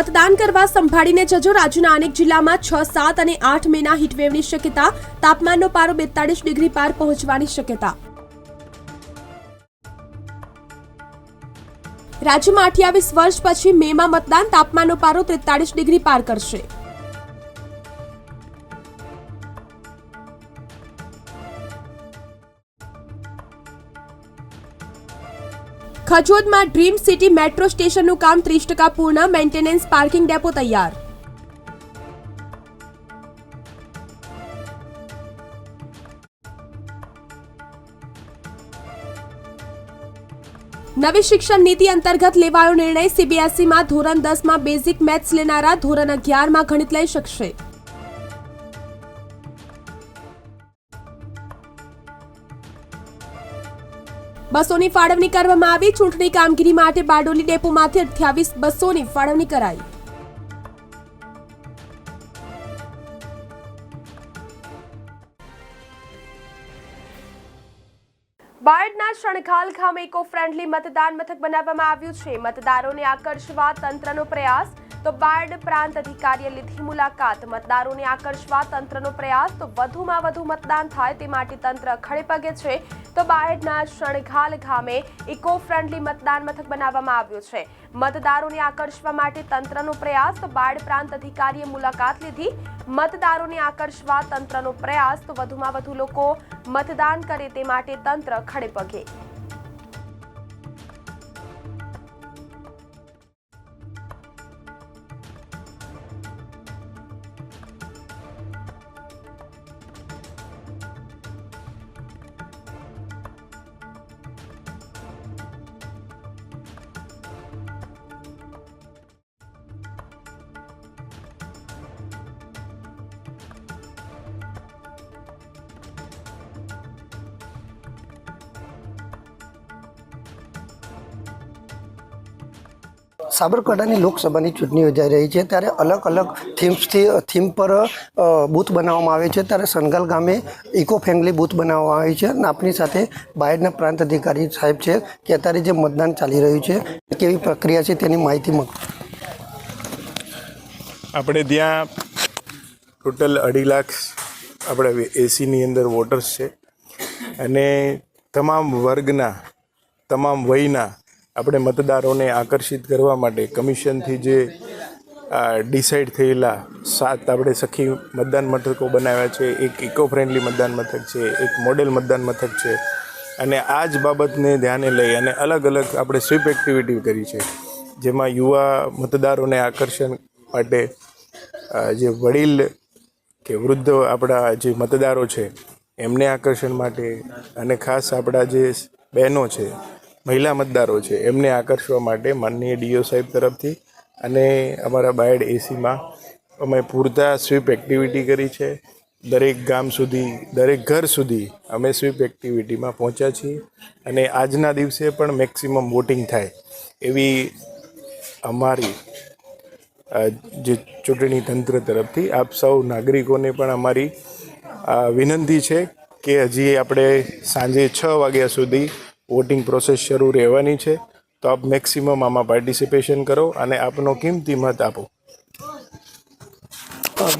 મતદાન કરવા સંભાળીને જજો રાજ્યના અનેક જિલ્લામાં છ, સાત અને આઠ મેના હીટવેવની શક્યતા, તાપમાનનો પારો બેતાળીસ ડિગ્રી પાર પહોંચવાની શક્યતા. રાજ્યમાં અઠ્યાવીસ વર્ષ પછી મેમાં મતદાન, તાપમાનનો પારો ત્રેતાળીસ ડિગ્રી પાર કરશે. ખજોદમાં ડ્રીમ સિટી મેટ્રો સ્ટેશનનું કામ ત્રીસ ટકા પૂર્ણ, મેન્ટેનન્સ પાર્કિંગ ડેપો તૈયાર. નવી શિક્ષણ નીતિ અંતર્ગત લેવાયો નિર્ણય સીબીએસઈમાં ધોરણ દસમાં બેઝિક મેથ્સ લેનારા ધોરણ અગિયારમાં ગણિત લઈ શકશે. બસોની ફાળવણી કરવામાં આવી. ચૂંટણી કામગીરી માટે બારડોલી ડેપોમાંથી અઠ્યાવીસ બસોની ફાળવણી કરાઈ. શણખાલ ગામે ઇકો ફ્રેન્ડલી મતદાન મથક બનાવવામાં આવ્યું છે. મતદારોને આકર્ષવા તંત્રનો પ્રયાસ, તો બાર્ડ પ્રાંત અધિકારીએ લીધી મુલાકાત. મતદારોને આકર્ષવા તંત્રનો પ્રયાસ, તો વધુમાં વધુ મતદાન થાય તે માટે તંત્ર ખડે પગે છે. તો બાયડના શણઘાલ ગામે ઇકો ફ્રેન્ડલી મતદાન મથક બનાવવામાં આવ્યું છે. મતદારોને આકર્ષવા માટે તંત્રનો પ્રયાસ, તો બાર્ડ પ્રાંત અધિકારીએ મુલાકાત લીધી. મતદારોને આકર્ષવા તંત્રનો પ્રયાસ, તો વધુમાં વધુ લોકો મતદાન કરે તે માટે તંત્ર ખડે પગે. સાબરકાંઠાની લોકસભાની ચૂંટણી યોજાઈ રહી છે ત્યારે અલગ અલગ થીમ્સથી, થીમ પર બૂથ બનાવવામાં આવે છે. ત્યારે સનગલ ગામે ઇકો ફ્રેન્ડલી બૂથ બનાવવામાં આવી છે અને આપણી સાથે બાયડના પ્રાંત અધિકારી સાહેબ છે કે અત્યારે જે મતદાન ચાલી રહ્યું છે, કેવી પ્રક્રિયા છે તેની માહિતી મગ આપણે ત્યાં ટોટલ અઢી લાખ આપણે એસીની અંદર વોટર્સ છે. અને તમામ વર્ગના, તમામ વયના આપણે મતદારોને આકર્ષિત કરવા માટે કમિશનથી જે ડિસાઇડ થયેલા સાત આપણે સખી મતદાન મથકો બનાવ્યા છે, એક ઇકો ફ્રેન્ડલી મતદાન મથક છે, એક મોડેલ મતદાન મથક છે અને આ જ બાબતને ધ્યાને લઈ અને અલગ અલગ આપણે સ્વીપ એક્ટિવિટી કરી છે. જેમાં યુવા મતદારોને આકર્ષણ માટે જે વડીલ કે વૃદ્ધ આપણા જે મતદારો છે, એમને આકર્ષણ માટે અને ખાસ આપણા જે બહેનો છે મહિલા મતદારો છે, એમને આકર્ષવા માટે માનનીય ડીઓ સાહેબ તરફથી અને અમારા બાયડ એસીમાં અમે પૂરતા સ્વીપ એક્ટિવિટી કરી છે. દરેક ગામ સુધી, દરેક ઘર સુધી અમે સ્વીપ એક્ટિવિટીમાં પહોંચ્યા છીએ અને આજના દિવસે પણ મેક્સિમમ વોટિંગ થાય એવી અમારી જે ચૂંટણી તંત્ર તરફથી આપ સૌ નાગરિકોને પણ અમારી વિનંતી છે કે હજી આપણે સાંજે છ વાગ્યા સુધી વોટિંગ પ્રોસેસ શરૂ રહેવાની છે. તો આપ મેક્સિમમ આમાં પાર્ટિસિપેશન કરો અને આપનો કિંમતી મત આપો.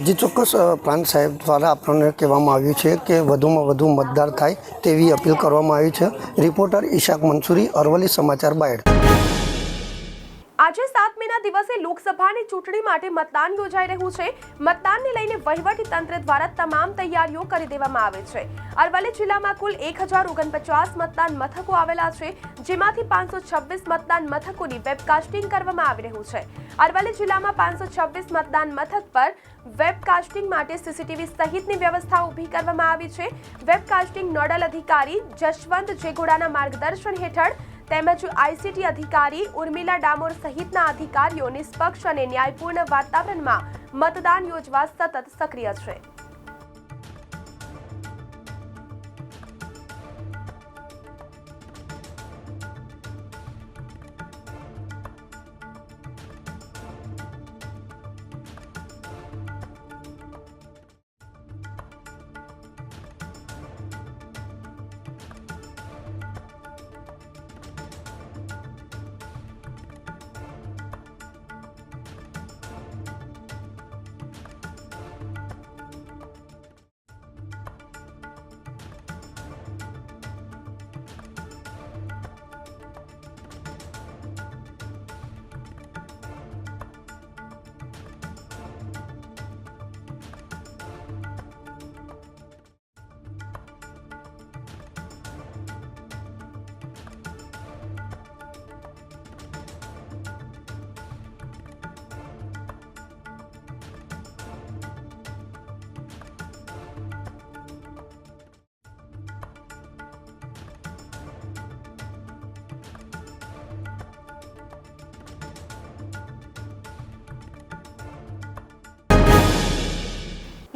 જે, ચોક્કસ પ્રાંત સાહેબ દ્વારા આપણને કહેવામાં આવ્યું છે કે વધુમાં વધુ મતદાર થાય તેવી અપીલ કરવામાં આવી છે. રિપોર્ટર ઈશાક મંસૂરી, અરવલ્લી સમાચાર બાયડ. આજે સાતમીના દિવસે લોકસભાની ચૂંટણી માટે મતદાન યોજાઈ રહ્યું છે. મતદાનને લઈને વહીવટી તંત્ર દ્વારા તમામ તૈયારીઓ કરી દેવામાં આવે છે. અરવલ્લી જિલ્લામાં કુલ એક હજાર ઓગણપચાસ મતદાન મથકો આવેલા છે, જેમાંથી પાંચસો છવ્વીસ મતદાન મથકોની વેબકાસ્ટિંગ કરવામાં આવી રહ્યું છે. અરવલ્લી જિલ્લામાં પાંચસો છવ્વીસ મતદાન મથક પર વેબકાસ્ટિંગ માટે સીસીટીવી સહિતની વ્યવસ્થા ઊભી કરવામાં આવી છે. વેબકાસ્ટિંગ નોડલ અધિકારી જશવંત જેગોડાના માર્ગદર્શન હેઠળ તેમજ આઈસીટી અધિકારી ઉર્મિલા ડામોર સહિતના અધિકારીઓ નિષ્પક્ષ અને ન્યાયપૂર્ણ વાતાવરણમાં મતદાન યોજવા સતત સક્રિય છે.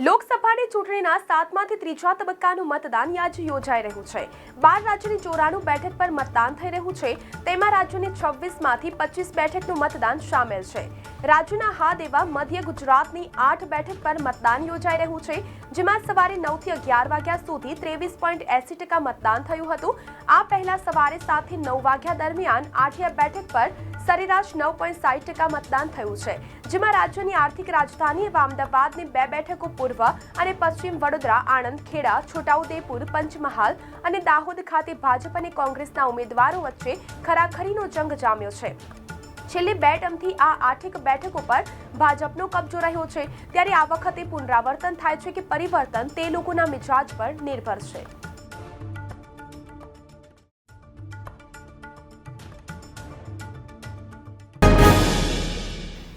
લોકસભાની ચૂંટણીના સાતમાંથી ત્રીજા તબક્કાનું મતદાન આજે યોજાઈ રહ્યું છે. બાર રાજ્યની ચોરાણું બેઠક પર મતદાન થઈ રહ્યું છે. તેમાં રાજ્યની છવ્વીસમાંથી પચીસ બેઠકનું મતદાન સામેલ છે. રાજ્યના હાદ એવા મધ્ય ગુજરાતની આઠ બેઠક પર મતદાન યોજાઈ રહ્યું છે. જેમાં સવારે નવથી અગિયાર વાગ્યા સુધી ત્રેવીસ પોઈન્ટ એસી ટકા મતદાન થયું હતું. આ પહેલા સવારે સાતથી નવ વાગ્યા દરમિયાન આઠિયા બેઠક પર સરેરાશ નવ પોઈન્ટ સાઠ ટકા મતદાન થયું છે. જેમાં રાજ્યની આર્થિક રાજધાની એવા અમદાવાદની બે બેઠકો પૂર્વ અને પશ્ચિમ વડોદરા, આણંદ, ખેડા, છોટાઉદેપુર, પંચમહાલ અને દાહોદ ખાતે ભાજપ અને કોંગ્રેસના ઉમેદવારો વચ્ચે ખરાખરીનો જંગ જામ્યો છે. છેલ્લી બે ટર્મથી આ આઠેક બેઠક ઉપર ભાજપનો કબજો રહ્યો છે. ત્યારે આ વખતે પુનરાવર્તન થાય છે કે પરિવર્તન તે લોકોના મિજાજ પર નિર્ભર છે.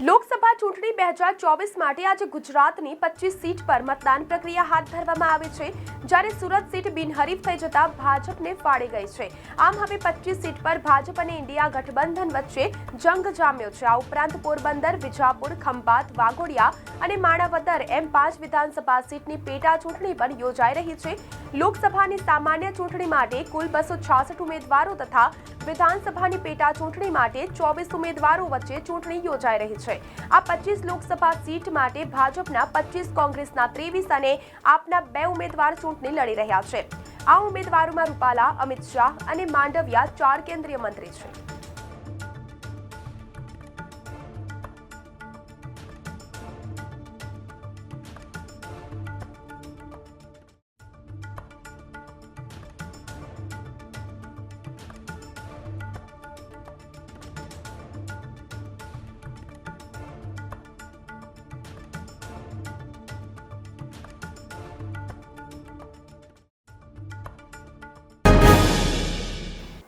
લોકસભા ચૂંટણી બે હજાર ચોવીસ માટે આજે ગુજરાતની પચીસ સીટ પર મતદાન પ્રક્રિયા હાથ ધરવામાં આવી છે. જ્યારે સુરત સીટ બિનહરીફ થઈ જતા ભાજપને ફાળી ગઈ છે. આમ હવે પચીસ સીટ પર ભાજપ અને ઇન્ડિયા ગઠબંધન વચ્ચે જંગ જામ્યો છે. આ ઉપરાંત પોરબંદર, વિજાપુર, ખંભાત વાઘોડિયા અને માણાવદર એમ પાંચ વિધાનસભા સીટની પેટા ચૂંટણી પણ યોજાઈ રહી છે. લોકસભાની સામાન્ય ચૂંટણી માટે કુલ બસો છાસઠ ઉમેદવારો તથા વિધાનસભાની પેટા ચૂંટણી માટે ચોવીસ ઉમેદવારો વચ્ચે ચૂંટણી યોજાઈ રહી છે. આ પચીસ લોકસભા સીટ માટે ભાજપના પચીસ કોંગ્રેસના ત્રેવીસ અને આપના બે ઉમેદવાર ચૂંટણી લડી રહ્યા છે. આ ઉમેદવારોમાં રૂપાલા અમિત શાહ અને માંડવિયા ચાર કેન્દ્રીય મંત્રી છે.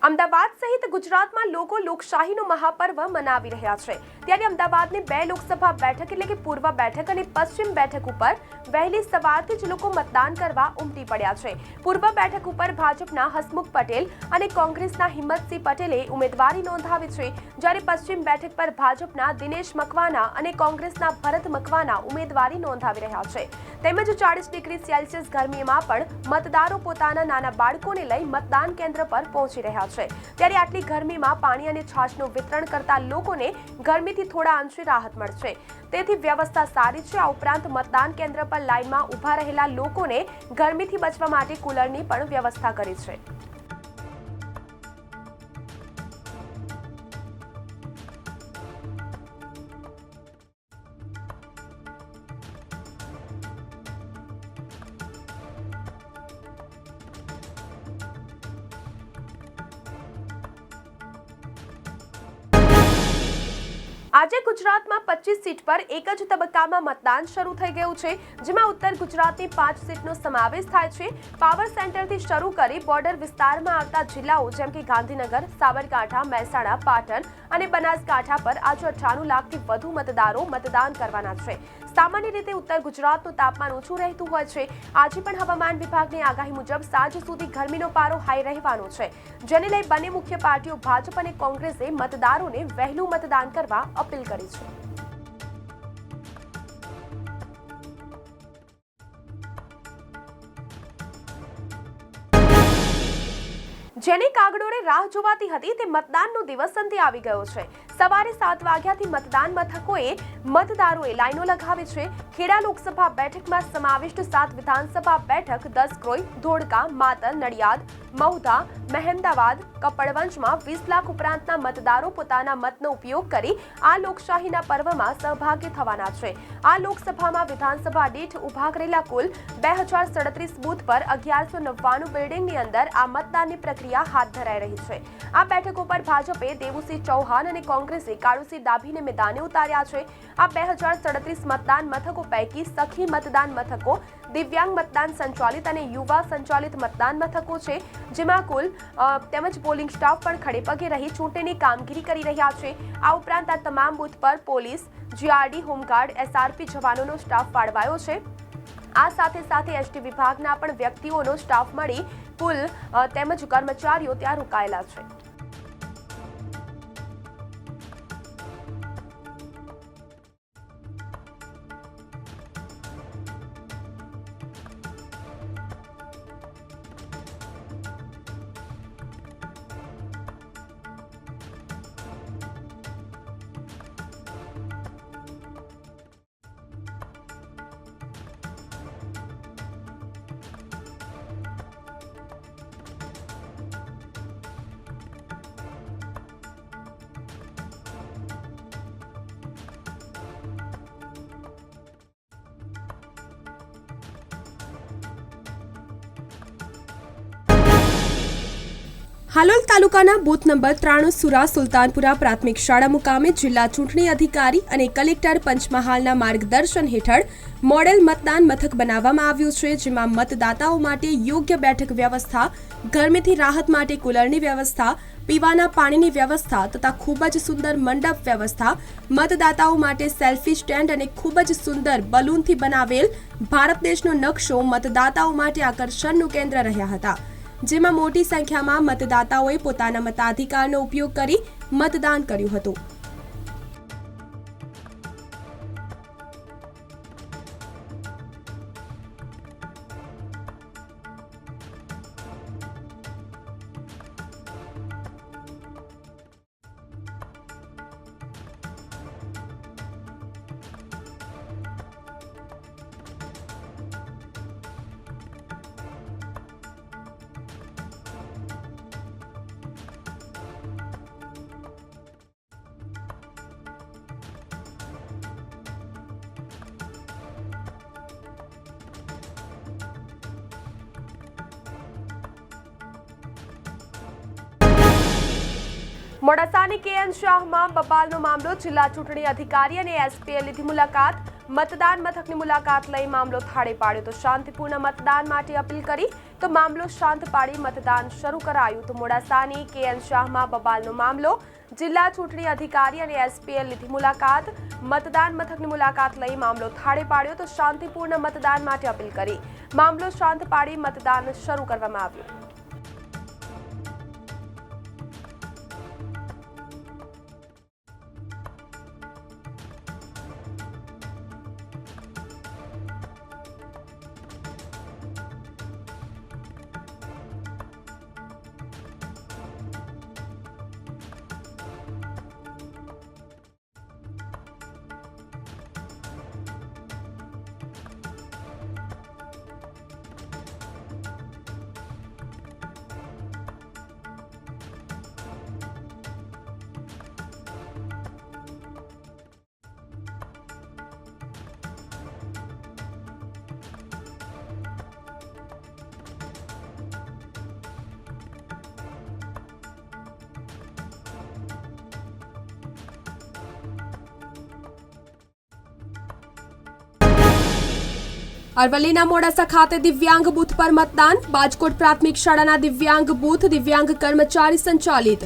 અમદાવાદ સહિત ગુજરાતમાં લોકો લોકશાહીનો મહાપર્વ મનાવી રહ્યા છે. ત્યારે અમદાવાદની બે લોકસભા બેઠક એટલે કે પૂર્વ બેઠક અને પશ્ચિમ બેઠક ઉપર વહેલી સવારથી જ લોકો મતદાન કરવા ઉમટી પડ્યા છે. પૂર્વ બેઠક ઉપર ભાજપના હસમુખ પટેલ અને કોંગ્રેસના હિંમતસિંહ પટેલે ઉમેદવારી નોંધાવી છે. જ્યારે પશ્ચિમ બેઠક પર ભાજપના દિનેશ મકવાના અને કોંગ્રેસના ભરત મકવાના ઉમેદવારી નોંધાવી રહ્યા છે. તેમજ ચાળીસ ડિગ્રી સેલ્સિયસ ગરમીમાં પણ મતદારો પોતાના નાના બાળકોને લઈ મતદાન કેન્દ્ર પર પહોંચી રહ્યા છે. ત્યારે આટલી ગરમીમાં પાણી અને છાશનું વિતરણ કરતા લોકોને ગરમીથી થોડા અંશે રાહત મળશે. તેથી વ્યવસ્થા સારી છે. આ ઉપરાંત મતદાન કેન્દ્ર પર લાઇનમાં ઊભા રહેલા લોકોને ગરમીથી બચવા માટે કુલરની પણ વ્યવસ્થા કરી છે. આજે ગુજરાતમાં પચીસ સીટ પર એક જ તબક્કામાં મતદાન શરૂ થઈ ગયું છે, જેમાં ઉત્તર ગુજરાતની પાંચ સીટનો સમાવેશ થાય છે. પાવર સેન્ટરથી શરૂ કરી બોર્ડર વિસ્તારમાં આવતા જિલ્લાઓ જેમ કે ગાંધીનગર, સાબરકાંઠા, મહેસાણા, પાટણ અને બનાસકાંઠા પર આજે અઠ્ઠાણું લાખથી વધુ મતદારો મતદાન કરવાના છે. સામાન્ય રીતે ઉત્તર ગુજરાતનું તાપમાન ઓછું રહેતું હોય છે. આજે પણ હવામાન વિભાગની આગાહી મુજબ સાંજ સુધી ગરમીનો પારો હાઈ રહેવાનો છે. જેને લઈ બંને મુખ્ય પાર્ટીઓ ભાજપ અને કોંગ્રેસે મતદારોને વહેલું મતદાન કરવા અપીલ કરી છે. જેની કાગડોળે રાહ જોવાતી હતી તે મતદાનનો દિવસ અંતે આવી ગયો છે. સવારે સાત વાગ્યાથી મતદાન મથકોએ મતદારોએ લાઈનો લગાવી છે. ખેડા લોકસભા બેઠકમાં સમાવિષ્ટ સાત વિધાનસભા બેઠક, દસક્રોઈ, ધોળકા માતર નડિયાદ મહુધા મહેમદાવાદ કપડવંશમાં વીસ લાખ ઉપરાંતના મતદારો પોતાના મતનો ઉપયોગ કરી આ લોકશાહીના પર્વમાં સહભાગી થવાના છે. આ લોકસભામાં વિધાનસભા દીઠ ઊભા કરેલા કુલ બે હજાર સડત્રીસ બૂથ પર અગિયારસો નવ્વાણું બિલ્ડિંગની અંદર આ મતદાનની પ્રક્રિયા હાથ ધરાઈ રહી છે. આ બેઠક ઉપર ભાજપે દેવુસિંહ ચૌહાણ અને કોંગ્રેસે કાળુસિંહ દાભીને મેદાને ઉતાર્યા છે. આ બે મતદાન મથકો પૈકી સખી મતદાન મથકો, દિવ્યાંગ મતદાન સંચાલિત અને યુવા સંચાલિત મતદાન મથકો છે, જેમાં કુલ તેમજ પોલિંગ સ્ટાફ પણ ખડેપગે રહી ચૂંટણીની કામગીરી કરી રહ્યા છે. આ ઉપરાંત આ તમામ બૂથ પર police, GRD, home guard, SRP જવાનોનો staff ફાળવાયો છે. આ સાથે સાથે એસટી વિભાગના પણ વ્યક્તિઓનો સ્ટાફ મળી અ, તેમજ કર્મચારીઓ ત્યાં રોકાયેલા છે. હાલોલ તાલુકાના બૂથ નંબર ત્રાણું સુરા સુલતાનપુરા પ્રાથમિક શાળા મુકામે જિલ્લા ચૂંટણી અધિકારી અને કલેક્ટર પંચમહાલના માર્ગદર્શન હેઠળ મોડેલ મતદાન મથક બનાવવામાં આવ્યું છે, જેમાં મતદાતાઓ માટે યોગ્ય બેઠક વ્યવસ્થા, ગરમીથી રાહત માટે કુલરની વ્યવસ્થા, પીવાના પાણીની વ્યવસ્થા તથા ખૂબ જ સુંદર મંડપ વ્યવસ્થા, મતદાતાઓ માટે સેલ્ફી સ્ટેન્ડ અને ખૂબ જ સુંદર બલૂનથી બનાવેલ ભારત દેશનો નકશો મતદાતાઓ માટે આકર્ષણનું કેન્દ્ર રહ્યા હતા. જેમાં મોટી સંખ્યામાં મતદાતાઓએ પોતાના મતાધિકારનો ઉપયોગ કરી મતદાન કર્યું હતું. મોડાસાની કેએન શાહમાં બબાલનો મામલો. જિલ્લા ચૂંટણી અધિકારી અને એસપીએ લીધી મુલાકાત. મતદાન મથકની મુલાકાત લઈ મામલો થાળે પાડ્યો તો શાંતિપૂર્ણ મતદાન માટે અપીલ કરી. તો મામલો શાંત પાડી મતદાન શરૂ કરાયું. તો મોડાસાની કેએન શાહમાં બબાલનો મામલો. જિલ્લા ચૂંટણી અધિકારી અને એસપીએ લીધી મુલાકાત. મતદાન મથકની મુલાકાત લઈ મામલો થાળે પાડ્યો તો શાંતિપૂર્ણ મતદાન માટે અપીલ કરી. મામલો શાંત પાડી મતદાન શરૂ કરવામાં આવ્યું. અરવલ્લીના મોડાસા ખાતે દિવ્યાંગ બૂથ પર મતદાન. બાજકોટ પ્રાથમિક શાળાના દિવ્યાંગ બૂથ, દિવ્યાંગ કર્મચારી સંચાલિત.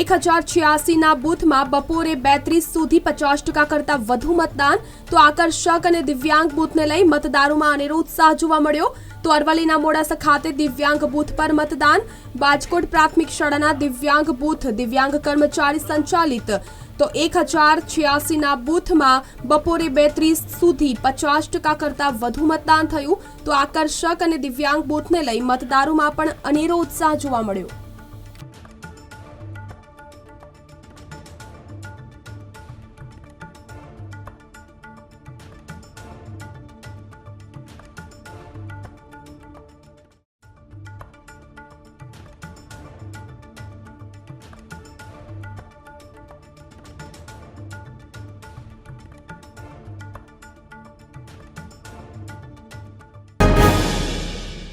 એક હજાર છ્યાસીના બૂથમાં બપોરે બેત્રીસ સુધી પચાસ ટકા કરતાં વધુ મતદાન. તો આકર્ષક અને દિવ્યાંગ બૂથને લઈ મતદારોમાં અનેરો ઉત્સાહ જોવા મળ્યો. તો અરવલ્લીના મોડાસા ખાતે દિવ્યાંગ બૂથ પર મતદાન. બાજકોટ પ્રાથમિક શાળાના દિવ્યાંગ બૂથ, દિવ્યાંગ કર્મચારી સંચાલિત. તો એક હજાર છ્યાસીના બૂથમાં બપોરે બેત્રીસ સુધી પચાસ ટકા કરતાં વધુ મતદાન થયું. તો આકર્ષક અને દિવ્યાંગ બૂથને લઈ મતદારોમાં પણ અનેરો ઉત્સાહ જોવા મળ્યો.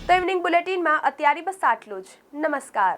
તો ઇવનિંગ બુલેટિનમાં અત્યારે બસ આટલું જ. નમસ્કાર.